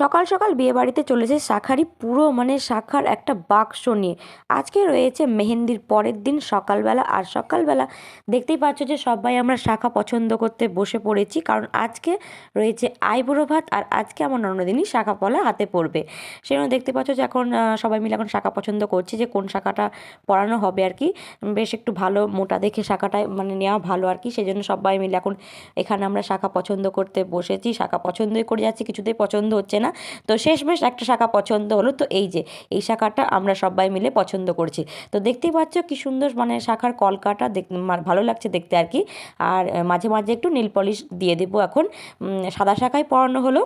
সকাল সকাল বিয়ে বাড়িতে চলেছে শাখারি পুরো মানে শাখার একটা বাক্স নিয়ে। আজকে রয়েছে মেহেন্দির পরের দিন সকালবেলা। আর সকালবেলা দেখতেই পাচ্ছ যে সবাই আমরা শাখা পছন্দ করতে বসে পড়েছি। কারণ আজকে রয়েছে আইবুড়ো ভাত আর আজকে আমার ননদিনই শাখা পলা হাতে পড়বে। সেজন্য দেখতে পাচ্ছ যে এখন সবাই মিলে এখন শাখা পছন্দ করছে যে কোন শাখাটা পরানো হবে আর কি। বেশ একটু ভালো মোটা দেখে শাখাটা মানে নেওয়া ভালো আর কি। সেজন্য সবাই মিলে এখন এখানে আমরা শাখা পছন্দ করতে বসেছি। শাখা পছন্দই করে যাচ্ছি, কিছুতেই পছন্দ হচ্ছে না। তো শেষমেশ একটা শাখা পছন্দ হলো। তো এই যে, এই শাখাটা আমরা সবাই মিলে পছন্দ করছি। তো দেখতেই পাচ্ছ কি সুন্দর মানে শাখার কলকাটা দেখ ভালো লাগছে দেখতে আর কি। আর, মাঝে মাঝে একটু নীল পলিশ দিয়ে দেবো এখন। সাদা শাখায় পড়ানো হলো।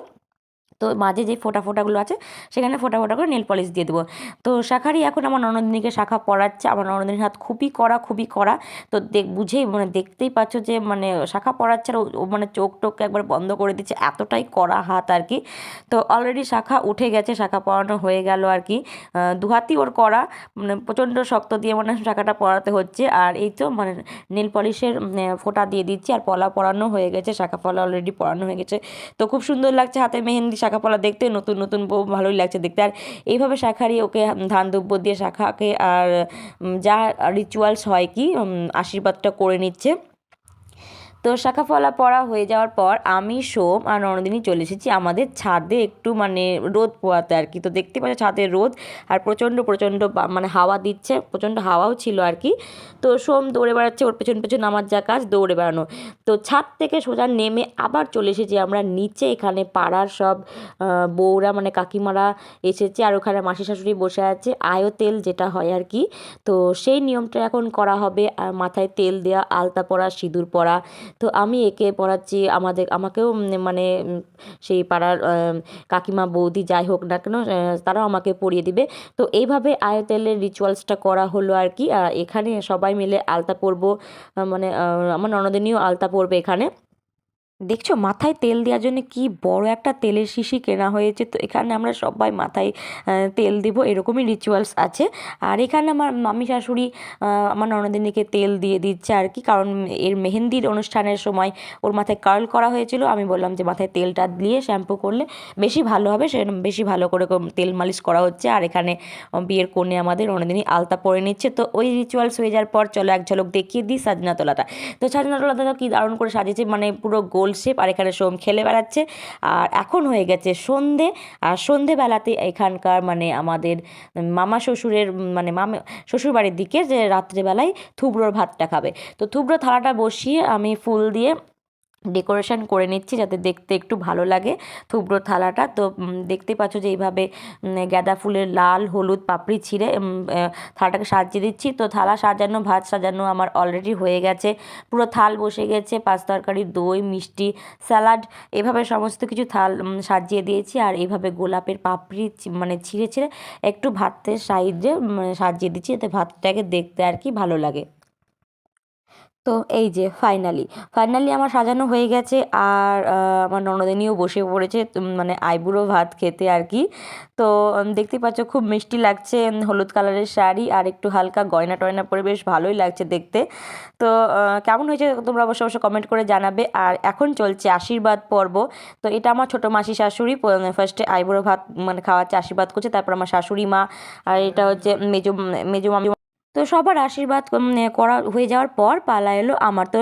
তো মাঝে যে ফোঁটা ফোঁটাগুলো আছে সেখানে ফোঁটা ফোঁটা করে নেল পলিশ দিয়ে দেবো। তো শাখারই এখন আমার ননদিনীকে শাখা পড়াচ্ছে আমার ননদিনীর হাত খুবই কড়া খুবই কড়া। তো দেখ বুঝেই মানে দেখতেই পাচ্ছ যে মানে শাখা পড়াচ্ছে আর ও- মানে চোখ টোক একবার বন্ধ করে দিচ্ছে এতটাই কড়া হাত আর কি। তো অলরেডি শাখা উঠে গেছে শাখা পড়ানো হয়ে গেল আর কি। দুহাতি ওর কড়া মানে প্রচণ্ড শক্ত দিয়ে মানে শাখাটা পড়াতে হচ্ছে। আর এই তো মানে নীল পলিশের আহ, ফোঁটা দিয়ে দিচ্ছি আর পলা পরানো হয়ে গেছে শাখা পলা অলরেডি পরানো হয়ে গেছে। তো খুব সুন্দর লাগছে হাতে মেহেন্দি শাখা পলা দেখতে, নতুন নতুন বউ ভালোই লাগছে দেখতে। আর এইভাবে শাখারি ওকে ধান দুব্য দিয়ে শাখাকে আর যা রিচুয়ালস হয় কি আশীর্বাদটা করে নিচ্ছে। তো শাখা ফলা পড়া হয়ে যাওয়ার পর আমি, সোম আর ননদিনী চলে এসেছি আমাদের ছাদে একটু মানে রোদ পোয়াতে আর কি। তো দেখতে পাচ্ছ ছাদে রোদ আর প্রচণ্ড প্রচণ্ড মানে হাওয়া দিচ্ছে, প্রচণ্ড হাওয়াও ছিল আর কি। তো সোম দৌড়ে বেড়াচ্ছে, ওর পেছন পেছন আমার যা কাজ, দৌড়ে বেড়ানো। তো ছাদ থেকে সোজা নেমে আবার চলে এসেছি আমরা, নিচে এখানে পাড়ার সব বউরা মানে কাকিমারা এসেছে আর ওখানে মাসি শাশুড়ি বসে আছে, আয়ো তেল যেটা হয় আর কি। তো সেই নিয়মটা এখন করা হবে মাথায় তেল দেওয়া আলতা পরা, সিঁদুর পরা তো আমি একে পড়াচ্ছি, আমাদের, আমাকেও মানে সেই পাড়ার কাকিমা, বৌদি যাই হোক না কেন তারাও আমাকে পড়িয়ে দিবে। তো এইভাবে আয়তেলের রিচুয়ালসটা করা হলো আর কি। এখানে সবাই মিলে আলতা পরবো মানে আমার ননদিনীও আলতা পরবে এখানে। দেখছ মাথায় তেল দেওয়ার জন্য কি বড় একটা তেলের শিশি কেনা হয়েছে? তো এখানে আমরা সবাই মাথায় তেল দিব, এরকমই রিচুয়ালস আছে। আর এখানে আমার মামি শাশুড়ি আমার ননদিনীকে তেল দিয়ে দিচ্ছে আর কি। কারণ এর মেহেন্দির অনুষ্ঠানের সময় ওর মাথায় কার্ল করা হয়েছিল। আমি বললাম যে মাথায় তেলটা দিয়ে শ্যাম্পু করলে বেশি ভালো হবে, সে বেশি ভালো করে তেল মালিশ করা হচ্ছে। আর এখানে বিয়ের কনে আমাদের ননদিনী আলতা পরে নিচ্ছে। তো ওই রিচুয়ালস হয়ে যাওয়ার পর চলো এক ঝলক দেখিয়ে দিই সাজনাতলাটা তো সাজনাতলাটা কি দারুণ করে সাজিয়েছে। মানে পুরো গোল শেপ আর এখানে সোম খেলে বেড়াচ্ছে। আর এখন হয়ে গেছে সন্ধে। আর সন্ধেবেলাতে এখানকার মানে আমাদের মামা শ্বশুরের মানে মামা শ্বশুরবাড়ির দিকে যে রাত্রেবেলায় থুবড়োর ভাতটা খাবে। তো থুবড়ো থালাটা বসিয়ে আমি ফুল দিয়ে ডেকোরেশন করে নিচ্ছি যাতে দেখতে একটু ভালো লাগে থুবড়ো থালাটা। তো দেখতে পাচ্ছ যে এইভাবে গাঁদা ফুলের লাল, হলুদ, পাপড়ি ছিঁড়ে থালাটাকে সাজিয়ে দিচ্ছি। তো থালা সাজানো, ভাত সাজানো আমার অলরেডি হয়ে গেছে। পুরো থাল বসে গেছে, পাঁচ তরকারি, দই, মিষ্টি, স্যালাড, এভাবে সমস্ত কিছু থাল সাজিয়ে দিয়েছি। আর এইভাবে গোলাপের পাপড়ি মানে ছিঁড়ে ছিঁড়ে একটু ভাতের সাইডে সাজিয়ে দিচ্ছি যাতে ভাতটাকে দেখতে আর কি ভালো লাগে। তো এই যে ফাইনালি ফাইনালি আমার সাজানো হয়ে গেছে আর আমার ননদিনীও বসে পড়েছে মানে আইবুড়ো ভাত খেতে আর কি। তো দেখতে পাচ্ছ খুব মিষ্টি লাগছে, হলুদ কালারের শাড়ি আর একটু হালকা গয়না টয়না পরে বেশ ভালোই লাগছে দেখতে। তো কেমন হয়েছে তোমরা অবশ্যই অবশ্যই কমেন্ট করে জানাবে। আর এখন চলছে আশীর্বাদ পর্ব। তো এটা আমার ছোটো মাসি শাশুড়ি ফার্স্টে আইবুড়ো ভাত মানে খাওয়াচ্ছে, আশীর্বাদ করছে, তারপর আমার শাশুড়ি মা। আর এটা হচ্ছে মেজো মেজো মামি তো সবার আশীর্বাদ করা হয়ে যাওয়ার পর পালা এলো আমার। তো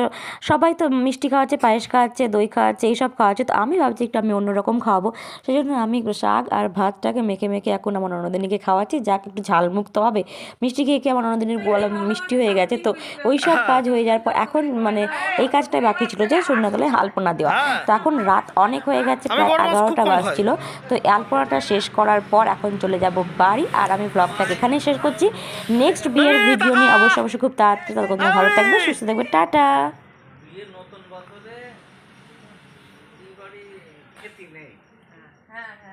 সবাই তো মিষ্টি খাওয়াচ্ছে পায়েস খাওয়াচ্ছে দই খাওয়াচ্ছে এইসব খাওয়াচ্ছে। তো আমি ভাবছি একটু আমি অন্যরকম খাওয়াবো সেই জন্য আমি শাক আর ভাতটাকে মেখে মেখে এখন আমার ননদিনীকে খাওয়াচ্ছি। যাক একটু ঝালমুক্ত হবে। মিষ্টি খেয়ে খেয়ে আমার ননদিনীর গলা মিষ্টি হয়ে গেছে। তো ওই সব কাজ হয়ে যাওয়ার পর এখন মানে এই কাজটাই বাকি ছিল যে শূন্যতলায় আলপনা দেওয়া। তো এখন রাত অনেক হয়ে গেছে প্রায় এগারোটা বাজছিল। তো আলপনাটা শেষ করার পর এখন চলে যাব বাড়ি। আর আমি ব্লগটাকে এখানেই শেষ করছি। নেক্সট বিয়ের ভিডিও নিয়ে অবশ্যই অবশ্যই খুব তাড়াতাড়ি ততক্ষণ ভালো থাকবে সুস্থ থাকবে টাটা। বিয়ের নতুন বছরে এই বাড়ি খেতি নেই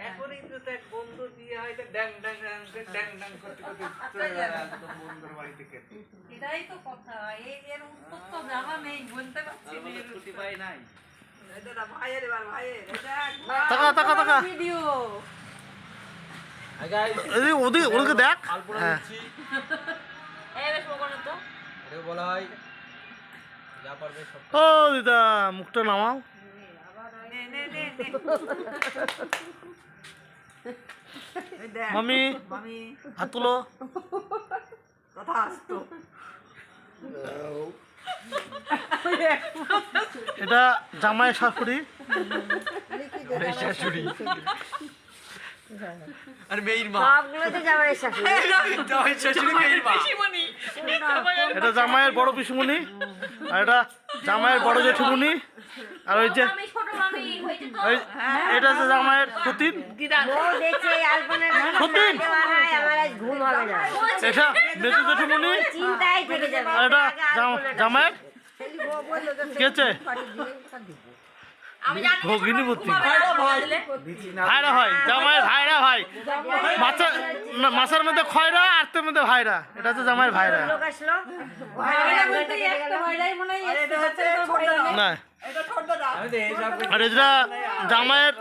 এখনই তো দেখ বন্ধু বিয়ে হয় ড্যাং ড্যাং ড্যাং ড্যাং ড্যাং করতে করতে চলে যায় একদম বন্ধুর বাড়িতে খেতে এটাই তো কথা এই এর উত্তর তো জানা নেই বলতে পারছি না ছুটি পাই নাই তাকা তাকা তাকা। ভিডিও এদিকে ওদিকে ওদিকে দেখ। বলা হয়। যা পারবে সব ও দিদা মুখটা নামাও। নে নে নে নে এই দেখ, মামি মামি। হাত তুলো। কথা আসতো। এটা জামাই শাশুড়ি। শাশুড়ি? আর মেয়ের মা সবগুলোতে যাবার শাশুড়ি জামাই শাশুড়ি মেয়ের মা এটা জামাইয়ের বড় আর এটা জামাইয়ের বড় আর ওই যে এটা হচ্ছে জামাইয়ের সতীন দেখছে আলপনার সতীন আমার আজ ঘুম হবে না। এটা মেজু আর জামাইয়ের? কে আছে ভগিনী ভাইরা ভাই। জামাইয়ের ভাইরা ভাই। মাছের মধ্যে খয়রা আর্তের মধ্যে ভাইরা। এটা হচ্ছে জামাইয়ের ভাইরা। না আর এটা জামাইয়ের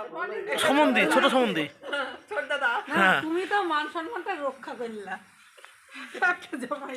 সম্বন্ধী ছোট সম্বন্ধী। হ্যাঁ। তুমি তো মান সম্মানটা রক্ষা করলা। জামাই